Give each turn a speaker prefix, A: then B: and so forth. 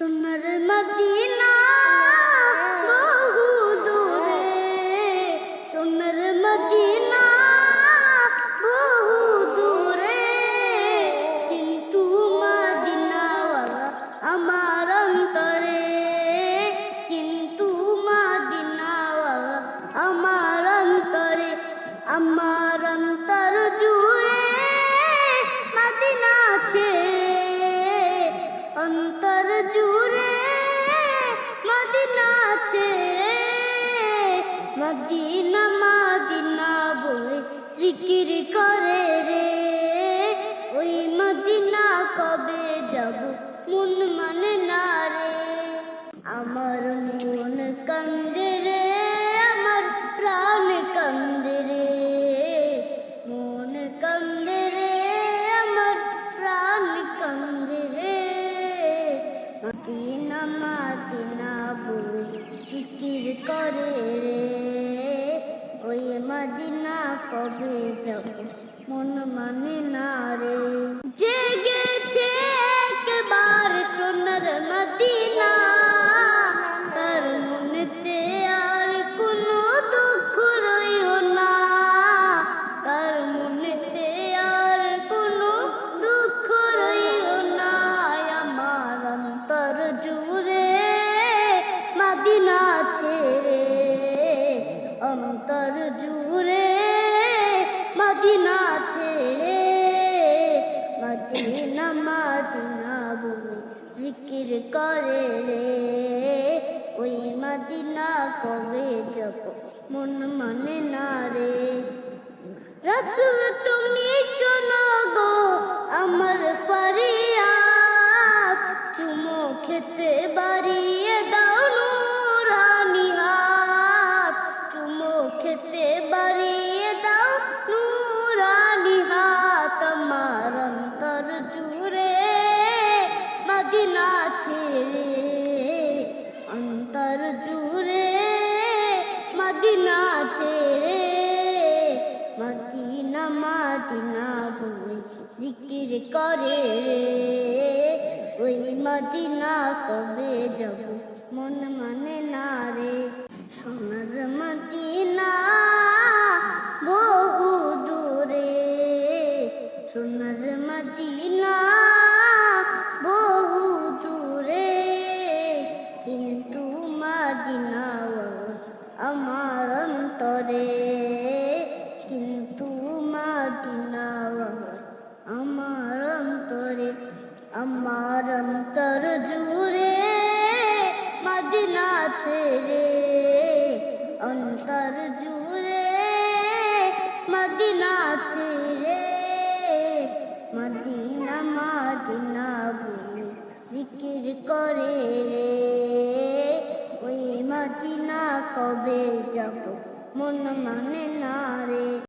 A: সোনার মদিনা বহু দূরে, সোনার মদিনা বহু দূরে। কিন্তু মদিনাওয়ালা আমার অন্তরে, কিন্তু মদিনাওয়ালা আমার অন্তরে, আমার মন মানে না রে। আমার মন কান্দে রে, আমার প্রাণ কান্দে রে। মন কান্দে রে, আমার প্রাণ কান্দে রে। মদিনা মদিনা বই জিকির করে রে। ওই মদিনা কবে যাব? অন্তর জুড়ে মদিনা ছেড়ে মদিনা মদিনা বলে জিকির করে রে। ওই মদিনা কবে যাব মন মানে না রে। রসুল তুমি শোনো গো আমার ফরিয়াদ, চুমো খেতে বাড়িয়ে দাও ছেড়ে মদিনা মদিনা বলে জিকির করে রে। ওই মদিনা কবে যাব মন মানে না রে। সোনার মদিনা বহু দূরে। সোনার মদিনা আমার অন্তর জুড়ে মদিনা ছেড়ে, অন্তর জুড়ে মদিনা ছেড়ে, মদিনা মদিনা বলে জিকির করে রে। ওই মদিনা কবে যাব মন মানে না রে।